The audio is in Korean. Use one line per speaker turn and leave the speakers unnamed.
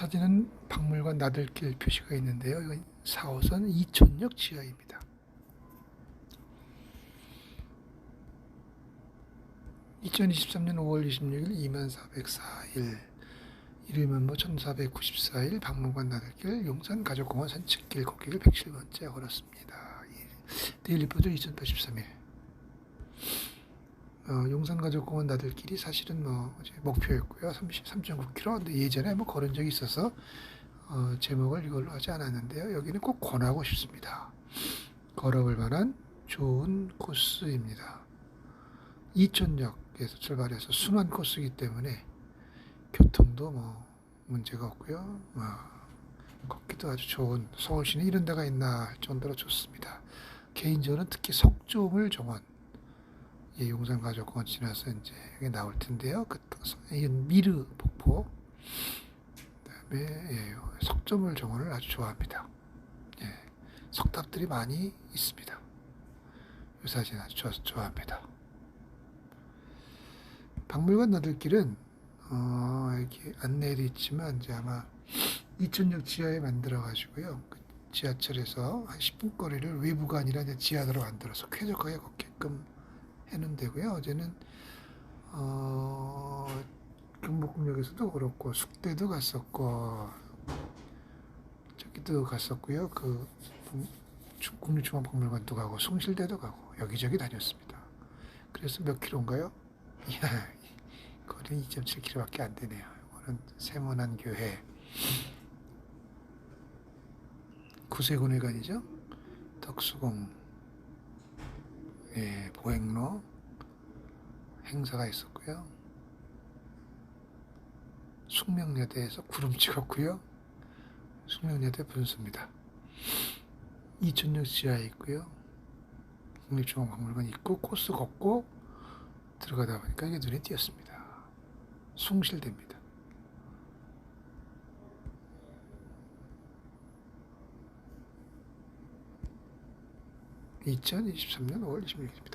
사진은 박물관 나들길 표시가 있는데요. 이건 4호선 이촌역 지하입니다. 2023년 5월 26일 2404일 일요일만 뭐 1494일 박물관 나들길 용산 가족공원 산책길 걷기를 107번째 걸었습니다. 데일리포드 2083일 어, 용산 가족공원 나들길이 사실은 뭐 목표였고요. 33.9km. 근데 예전에 뭐 걸은 적이 있어서 어, 제목을 이걸로 하지 않았는데요. 여기는 꼭 권하고 싶습니다. 걸어볼 만한 좋은 코스입니다. 이촌역에서 출발해서 순환 코스이기 때문에 교통도 뭐 문제가 없고요. 뭐 걷기도 아주 좋은 서울시는 이런 데가 있나 할 정도로 좋습니다. 개인적으로는 특히 석조물 정원 예, 용산 가족공원 지나서 이제 나올 텐데요. 그 이건 미르 폭포 그다음에 예, 석조물 정원을 아주 좋아합니다. 예, 석탑들이 많이 있습니다. 이 사진 아주 좋아, 좋아합니다. 박물관 나들길은 어, 이렇게 안내도 있지만 이제 아마 이천역 지하에 만들어 가지고요. 그 지하철에서 한 10분 거리를 외부가 아니라 지하로 만들어서 쾌적하게 걷게끔 해놓은 데고요. 어제는 어, 경복궁역에서도 그렇고 숙대도 갔었고 저기도 갔었고요. 그 중- 국립중앙박물관도 가고 숭실대도 가고 여기저기 다녔습니다. 그래서 몇 킬로인가요? 거리는 2.7km밖에 안 되네요. 이거는 세문안 교회 구세군회관이죠. 덕수궁 예, 보행로 행사가 있었고요. 숙명여대에서 구름 찍었고요. 숙명여대 분수입니다. 이천역 지하에 있고요. 국립중앙박물관 있고 코스 걷고 들어가다 보니까 이게 눈에 띄었습니다. 숭실대입니다. 2023년 5월 26일입니다.